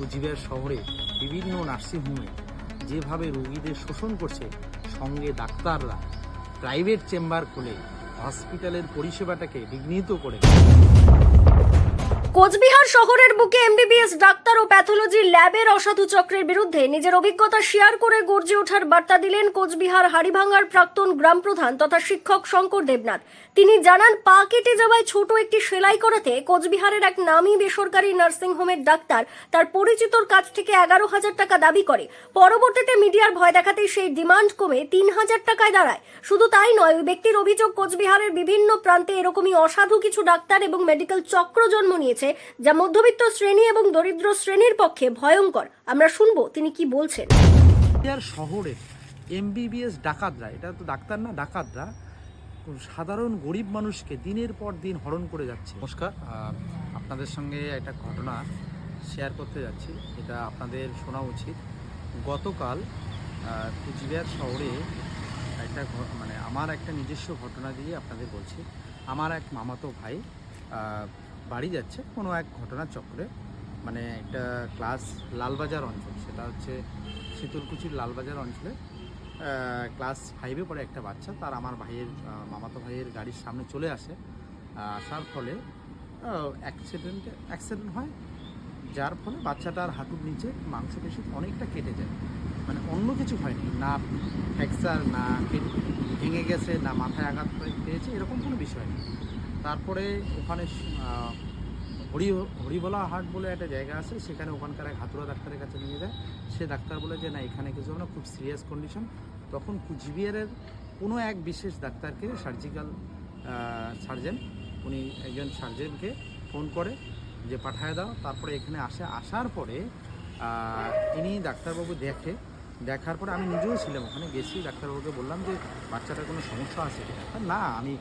কুচবিহার শহরে বিভিন্ন নার্সিংহোমে যেভাবে রোগীদের শোষণ করছে, সঙ্গে ডাক্তাররা প্রাইভেট চেম্বার খুলে হসপিটালের পরিষেবাটাকে বিঘ্নিত করে। কোচবিহার শহরের বুকে এমবিবিএস ডাক্তার ও প্যাথোলজি ল্যাবের অসাধু চক্রের বিরুদ্ধে নিজের অভিজ্ঞতা শেয়ার করে গর্জে ওঠার বার্তা দিলেন কোচবিহার হাড়িভাঙ্গার প্রাক্তন গ্রাম প্রধান তথা শিক্ষক শঙ্কর দেবনাথ। তিনি জানান, পা কেটে যাওয়ায় ছোট একটি সেলাই করাতে কোচবিহারের এক নামী বেসরকারি নার্সিংহোমের ডাক্তার তার পরিচিতর কাছ থেকে এগারো হাজার টাকা দাবি করে। পরবর্তীতে মিডিয়ার ভয় দেখাতে সেই ডিমান্ড কমে তিন হাজার টাকায় দাঁড়ায়। শুধু তাই নয়, ওই ব্যক্তির অভিযোগ কোচবিহারের বিভিন্ন প্রান্তে এরকমই অসাধু কিছু ডাক্তার এবং মেডিকেল চক্র জন্ম নিয়েছে, যা মধ্যবিত্ত শ্রেণি এবং দরিদ্র শ্রেণির পক্ষে ভয়ঙ্কর। আমরা শুনব তিনি কি বলছেন। শহরে এমবিবিএস ডাকাতরা, এটা তো ডাক্তার না, ডাকাতরা সাধারণ গরিব মানুষকে দিনের পর দিন হরণ করে যাচ্ছে। নমস্কার আপনাদের সঙ্গে একটা ঘটনা শেয়ার করতে যাচ্ছি। এটা আপনাদের শোনা উচিত। গতকাল কুচবিহার শহরে একটা মানে আমার একটা নিজস্ব ঘটনা দিয়ে আপনাদের বলছি। আমার এক মামাতো ভাই বাড়ি যাচ্ছে কোনো এক ঘটনার চক্রে। মানে একটা ক্লাস লালবাজার অঞ্চল, সেটা হচ্ছে শীতলকুচির লালবাজার অঞ্চলে। ক্লাস ফাইভে পড়ে একটা বাচ্চা, তার আমার ভাইয়ের মামাতো ভাইয়ের গাড়ির সামনে চলে আসে। আসার ফলে অ্যাক্সিডেন্টে অ্যাক্সিডেন্ট হয়। যার ফলে বাচ্চাটার হাঁটুর নিচে মাংসপেশি অনেকটা কেটে যায়। মানে অন্য কিছু হয়নি, না ফ্র্যাকচার না ভেঙে গেছে, না মাথায় আঘাত পেয়েছে, এরকম কোনো বিষয় নেই। তারপরে ওখানে হরি হরিবলা হাট বলে একটা জায়গা আছে, সেখানে ওখানকার এক হাতুড়া ডাক্তারের কাছে নিয়ে যায়। সে ডাক্তার বলে যে, না, এখানে কিছু না, খুব সিরিয়াস কন্ডিশন তখন কুচবিহারের কোনো এক বিশেষ ডাক্তারকে সার্জিক্যাল সার্জেন উনি একজন সার্জেনকে ফোন করে যে, পাঠায় দাও। তারপরে এখানে আসে, আসার পরে তিনি ডাক্তারবাবু দেখে, দেখার পরে আমি নিজেও ছিলাম ওখানে, গেছি, ডাক্তারবাবুকে বললাম যে, বাচ্চাটার কোনো সমস্যা আছে কিনা না, আমি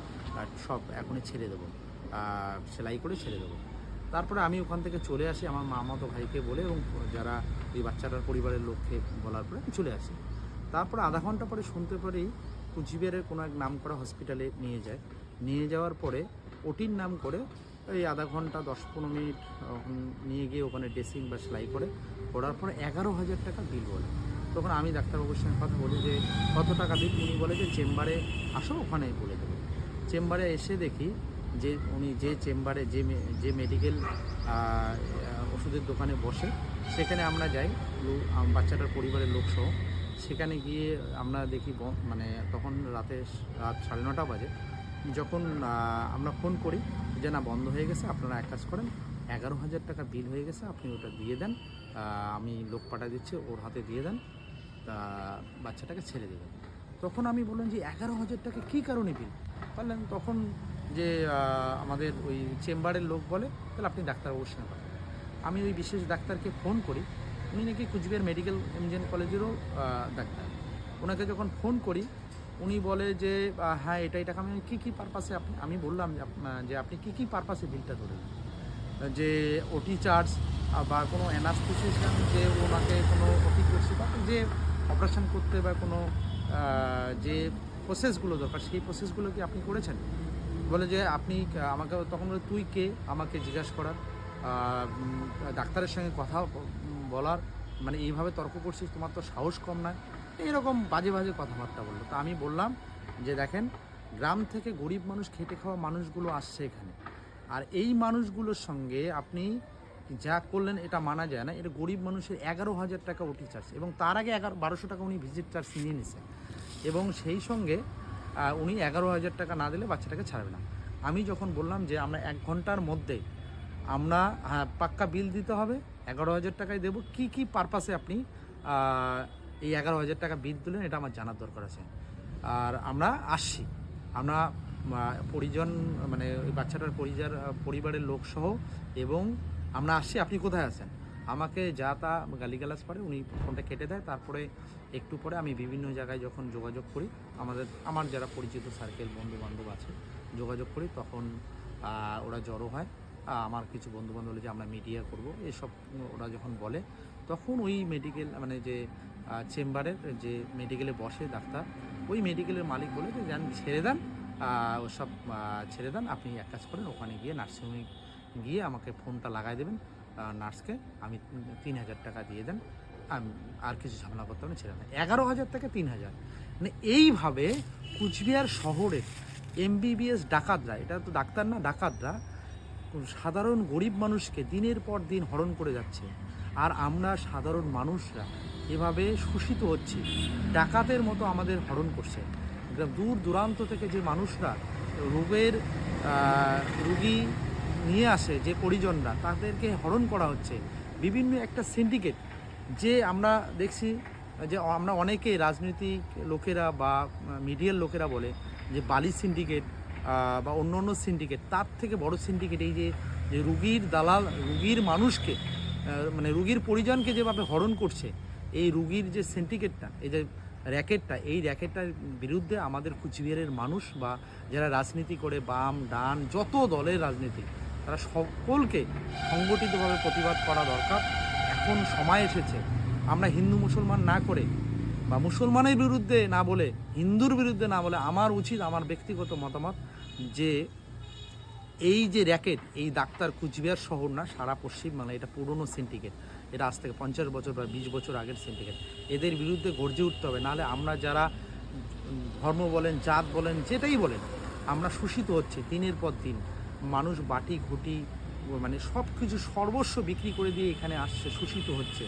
সব এখনই ছেড়ে দেবো। সেলাই করে ছেড়ে দেবো। তারপরে আমি ওখান থেকে চলে আসি আমার মামাতো ভাইকে বলে এবং যারা এই বাচ্চাটার পরিবারের লোককে বলার পরে চলে আসি। তারপরে আধা ঘণ্টা পরে শুনতে পারি কুচবিহারের কোনো এক নাম করা হসপিটালে নিয়ে যায়। নিয়ে যাওয়ার পরে ওটির নাম করে এই আধা ঘণ্টা, দশ পনেরো মিনিট নিয়ে গিয়ে ওখানে ড্রেসিং বা সেলাই করে। করার পরে এগারো হাজার টাকা বিল বলে। তখন আমি ডাক্তারবাবুর সঙ্গে কথা বলি যে, কত টাকা বিল উনি বলে যে, চেম্বারে আসো ওখানে বলে দেবে। চেম্বারে এসে দেখি যে উনি যে চেম্বারে, যে যে মেডিকেল ওষুধের দোকানে বসে, সেখানে আমরা যাই বাচ্চাটার পরিবারের লোক সহ। সেখানে গিয়ে আমরা দেখি মানে তখন রাতে রাত সাড়ে নটা বাজে। যখন আমরা ফোন করি, যে না, বন্ধ হয়ে গেছে, আপনারা এক কাজ করেন, এগারো হাজার টাকা বিল হয়ে গেছে, আপনি ওটা দিয়ে দেন আমি লোক পাঠিয়ে দিচ্ছি, ওর হাতে দিয়ে দেন, তা বাচ্চাটাকে ছেড়ে দেবেন। তখন আমি বললাম যে, এগারো হাজার টাকা কী কারণে বিল? বললেন, তখন যে আমাদের ওই চেম্বারের লোক বলে, তাহলে আপনি সঙ্গে কথা বলুন। আমি ওই বিশেষ ডাক্তারকে ফোন করি, উনি নাকি কুচবিহার মেডিকেল এমজেন কলেজেরও ডাক্তার। ওনাকে যখন ফোন করি, উনি বলে যে হ্যাঁ এটাই টাকা আমি, কী কী পারপাসে আপনি, আমি বললাম যে আপনি কী কী পারপাসে বিলটা ধরেন যে ওটি চার্জ বা কোনো অ্যানাস্থেসিশন যে ওনাকে কোনো ওটি করছে, বা যে অপারেশন করতে বা কোনো যে প্রসেসগুলো দরকার, সেই প্রসেসগুলো কি আপনি করেছেন? বলে যে আপনি, আমাকে তখন বলে, তুই কে? আমাকে জিজ্ঞাসা করার। ডাক্তারের সঙ্গে কথা বলার। মানে এইভাবে তর্ক করছিস, তোমার তো সাহস কম নয়। এইরকম বাজে বাজে কথাবার্তা বলল। তা আমি বললাম যে, দেখেন, গ্রাম থেকে গরিব মানুষ খেটে খাওয়া মানুষগুলো আসছে এখানে। আর এই মানুষগুলোর সঙ্গে আপনি যা করলেন, এটা মানা যায় না। এটা গরিব মানুষের এগারো হাজার টাকা ওটি চার্জ এবং তার আগে এগারো, বারোশো টাকা উনি ভিজিট চার্জ নিয়ে নিছেন। এবং সেই সঙ্গে উনি এগারো হাজার টাকা না দিলে বাচ্চাটাকে ছাড়বে না। আমি যখন বললাম যে আমরা এক ঘণ্টার মধ্যে আমরা হ্যাঁ পাক্কা বিল দিতে হবে, এগারো হাজার টাকায় দেবো, কী কী পারপাসে আপনি এই এগারো হাজার টাকা বিল তুলেন এটা আমার জানার দরকার আছে। আর আমরা আসছি। আমরা পরিজন মানে ওই বাচ্চাটার পরিবার পরিবারের লোকসহ এবং আমরা আসছি। আপনি কোথায় আছেন? আমাকে যা তা গালিগালাজ পারে উনি ফোনটা কেটে দেয়। তারপরে একটু পরে আমি বিভিন্ন জায়গায় যখন যোগাযোগ করি, আমাদের, আমার যারা পরিচিত সার্কেল বন্ধু বান্ধব আছে, যোগাযোগ করি, তখন ওরা জড়ো হয়। আমার কিছু বন্ধু বান্ধব যে, আমরা মিডিয়া করব। এসব ওরা যখন বলে, তখন ওই মেডিকেল মানে যে চেম্বারের যে মেডিকেলে বসে ডাক্তার, ওই মেডিকেলের মালিক বলে যে, যান, ছেড়ে দেন। ওসব ছেড়ে দেন। আপনি এক কাজ করেন, ওখানে গিয়ে নার্সিংহোমে গিয়ে আমাকে ফোনটা লাগাই দেবেন। নার্সকে আমি তিন হাজার টাকা দিয়ে দেন। আর কিছু ঝামেলা করতে হবে ছেড়ে না এগারো হাজার থেকে তিন হাজার। মানে এইভাবে কুচবিহার শহরে এমবিবিএস ডাকাতরা, এটা তো ডাক্তার না, ডাকাতরা সাধারণ গরিব মানুষকে দিনের পর দিন হরণ করে যাচ্ছে। আর আমরা সাধারণ মানুষরা এভাবে শোষিত হচ্ছি। ডাকাতের মতো আমাদের হরণ করছে। দূর দূরান্ত থেকে যে মানুষরা রোগের রুগী নিয়ে আসে যে পরিজনরা, তাদেরকে হরণ করা হচ্ছে। বিভিন্ন একটা সিন্ডিকেট যে আমরা দেখছি যে আমরা অনেকে রাজনৈতিক লোকেরা বা মিডিয়ার লোকেরা বলে যে বালি সিন্ডিকেট বা অন্য অন্য সিন্ডিকেট তার থেকে বড় সিন্ডিকেট এই যে যে রুগীর দালাল, রুগীর মানুষকে মানে রুগীর পরিজনকে যেভাবে হরণ করছে, এই রুগীর যে সিন্ডিকেটটা এই যে র্যাকেটটা এই র্যাকেটটার বিরুদ্ধে আমাদের কুচবিহারের মানুষ বা যারা রাজনীতি করে, বাম, ডান, যত দলের রাজনীতি তারা সকলকে সংগঠিতভাবে প্রতিবাদ করা দরকার। এখন সময় এসেছে। আমরা হিন্দু মুসলমান না করে বা মুসলমানের বিরুদ্ধে না বলে, হিন্দুর বিরুদ্ধে না বলে আমার উচিত, আমার ব্যক্তিগত মতামত যে এই যে র্যাকেট, এই ডাক্তার কুচবিহার শহর না, সারা পশ্চিম পশ্চিমবাংলা এটা পুরনো সিন্ডিকেট এটা আজ থেকে পঞ্চাশ বছর বা বিশ বছর আগের সিন্ডিকেট এদের বিরুদ্ধে গর্জে উঠতে হবে। নাহলে আমরা যারা ধর্ম বলেন, জাত বলেন, যেটাই বলেন, আমরা শোষিত হচ্ছে দিনের পর দিন। মানুষ বাটি, ঘুটি মানে সব কিছু সর্বস্ব বিক্রি করে দিয়ে এখানে আসছে, শোষিত হচ্ছে।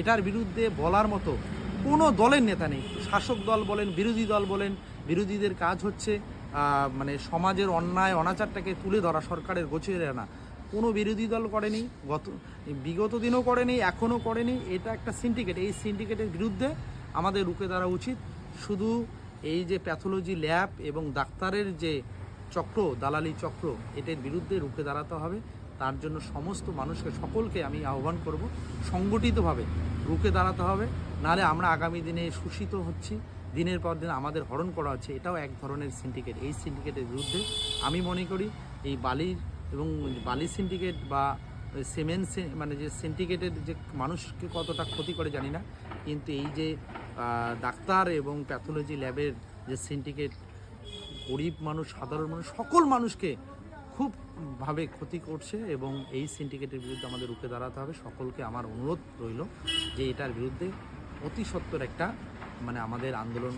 এটার বিরুদ্ধে বলার মতো কোনো দলের নেতা নেই। শাসক দল বলেন, বিরোধী দল বলেন, বিরোধীদের কাজ হচ্ছে মানে সমাজের অন্যায়, অনাচারটাকে তুলে ধরা, সরকারের গোচরে আনা। কোনো বিরোধী দল করেনি, গত, বিগত দিনও করেনি, এখনও করেনি। এটা একটা সিন্ডিকেট এই সিন্ডিকেটের বিরুদ্ধে আমাদের রুখে দাঁড়া উচিত। শুধু এই যে প্যাথোলজি ল্যাব এবং ডাক্তারের যে চক্র, দালালি চক্র এটার বিরুদ্ধে রুখে দাঁড়াতে হবে। তার জন্য সমস্ত মানুষকে, সকলকে আমি আহ্বান করব, সংগঠিতভাবে রুখে দাঁড়াতে হবে। নাহলে আমরা আগামী দিনে শোষিত হচ্ছি। দিনের পর দিন আমাদের হরণ করা হচ্ছে। এটাও এক ধরনের সিন্ডিকেট এই সিন্ডিকেটের বিরুদ্ধে আমি মনে করি এই বালির এবং বালি সিন্ডিকেট বা সিমেন্ট মানে যে সিন্ডিকেটের যে মানুষকে কতটা ক্ষতি করে জানি না। কিন্তু এই যে ডাক্তার এবং প্যাথোলজি ল্যাবের যে সিন্ডিকেট গরিব মানুষ, সাধারণ মানুষ, সকল মানুষকে খুব ভাবে ক্ষতি করছে এবং এই সিন্ডিকেটের বিরুদ্ধে আমাদের রুখে দাঁড়াতে হবে। সকলকে আমার অনুরোধ রইল যে এটার বিরুদ্ধে অতি সত্বর একটা মানে আমাদের আন্দোলন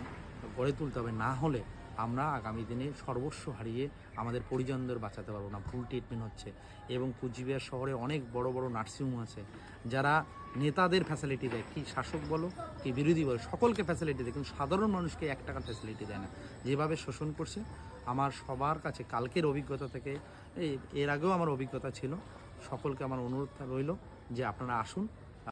গড়ে তুলতে হবে। না হলে আমরা আগামী দিনে সর্বস্ব হারিয়ে আমাদের পরিজনদের বাঁচাতে পারব না। ভুল ট্রিটমেন্ট হচ্ছে এবং কুচবিহার শহরে অনেক বড় বড় নার্সিংহোম আছে। যারা নেতাদের ফ্যাসিলিটি দেয়। কি শাসক বলো, কি বিরোধী বলো, সকলকে ফ্যাসিলিটি দেয়, কিন্তু সাধারণ মানুষকে এক টাকার ফ্যাসিলিটি দেয় না। যেভাবে শোষণ করছে, আমার সবার কাছে কালকের অভিজ্ঞতা থেকে এর আগেও আমার অভিজ্ঞতা ছিল, সকলকে আমার অনুরোধ রইল যে আপনারা আসুন